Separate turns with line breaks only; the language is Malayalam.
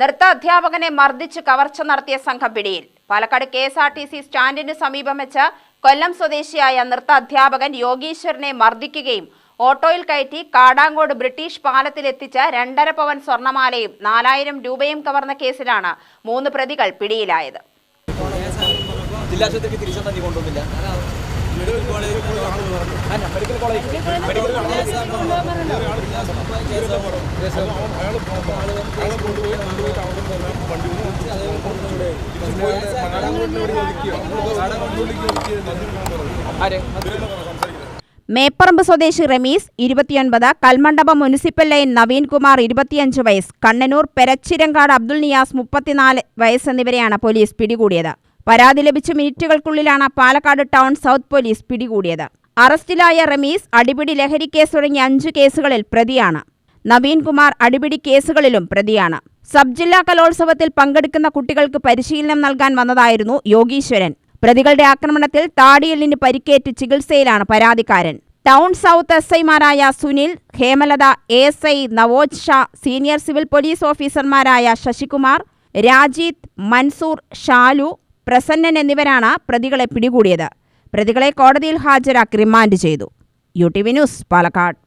നൃത്ത അധ്യാപകനെ മർദ്ദിച്ച് കവർച്ച നടത്തിയ സംഘം പിടിയിൽ. Palakkad K S R T C സ്റ്റാൻഡിന് സമീപം വെച്ച് കൊല്ലം സ്വദേശിയായ നൃത്ത അധ്യാപകൻ യോഗീശ്വരനെ മർദ്ദിക്കുകയും ഓട്ടോയിൽ കയറ്റി കാടാങ്കോട് ബ്രിട്ടീഷ് പാലത്തിലെത്തിച്ച് രണ്ടര പവൻ സ്വർണമാലയും നാലായിരം രൂപയും കവർന്ന കേസിലാണ് മൂന്ന് പ്രതികൾ പിടിയിലായത്.
ജില്ലാശുപത്രിക്ക് തിരിച്ചെത്താൻ നീ കൊണ്ടുവന്നില്ല. Medical college medical college
Meparamba സ്വദേശി റമീസ് ഇരുപത്തിയൊൻപത്. കൽമണ്ഡപം മുനിസിപ്പൽ ലൈൻ നവീൻകുമാർ ഇരുപത്തിയഞ്ച് വയസ്സ്. കണ്ണനൂർ പെരച്ചിരങ്കാട് അബ്ദുൾ നിയാസ് മുപ്പത്തിനാല് വയസ്സ് എന്നിവരെയാണ് പോലീസ് പിടികൂടിയത്. പരാതി ലഭിച്ച മിനിറ്റുകൾക്കുള്ളിലാണ് പാലക്കാട് ടൗൺ സൗത്ത് പോലീസ് പിടികൂടിയത്. അറസ്റ്റിലായ റമീസ് അടിപിടി ലഹരി കേസ് തുടങ്ങിയ അഞ്ച് കേസുകളിൽ പ്രതിയാണ്. നവീൻകുമാർ അടിപിടി കേസുകളിലും പ്രതിയാണ്. സബ് ജില്ലാ കലോത്സവത്തിൽ പങ്കെടുക്കുന്ന കുട്ടികൾക്ക് പരിശീലനം നൽകാൻ വന്നതായിരുന്നു യോഗീശ്വരൻ. പ്രതികളുടെ ആക്രമണത്തിൽ താടിയെല്ലിന് പരിക്കേറ്റ് ചികിത്സയിലാണ് പരാതിക്കാരൻ. ടൗൺ സൗത്ത് എസ് ഐമാരായ Sunil Hemalatha A S I Navoj Sha senior civil police ഓഫീസർമാരായ ശശികുമാർ രാജീത് മൻസൂർ ഷാലു പ്രസന്നൻ എന്നിവരാണ് പ്രതികളെ പിടികൂടിയത്. പ്രതികളെ കോടതിയിൽ ഹാജരാക്കി റിമാൻഡ് ചെയ്തു. U T V news Palakkad.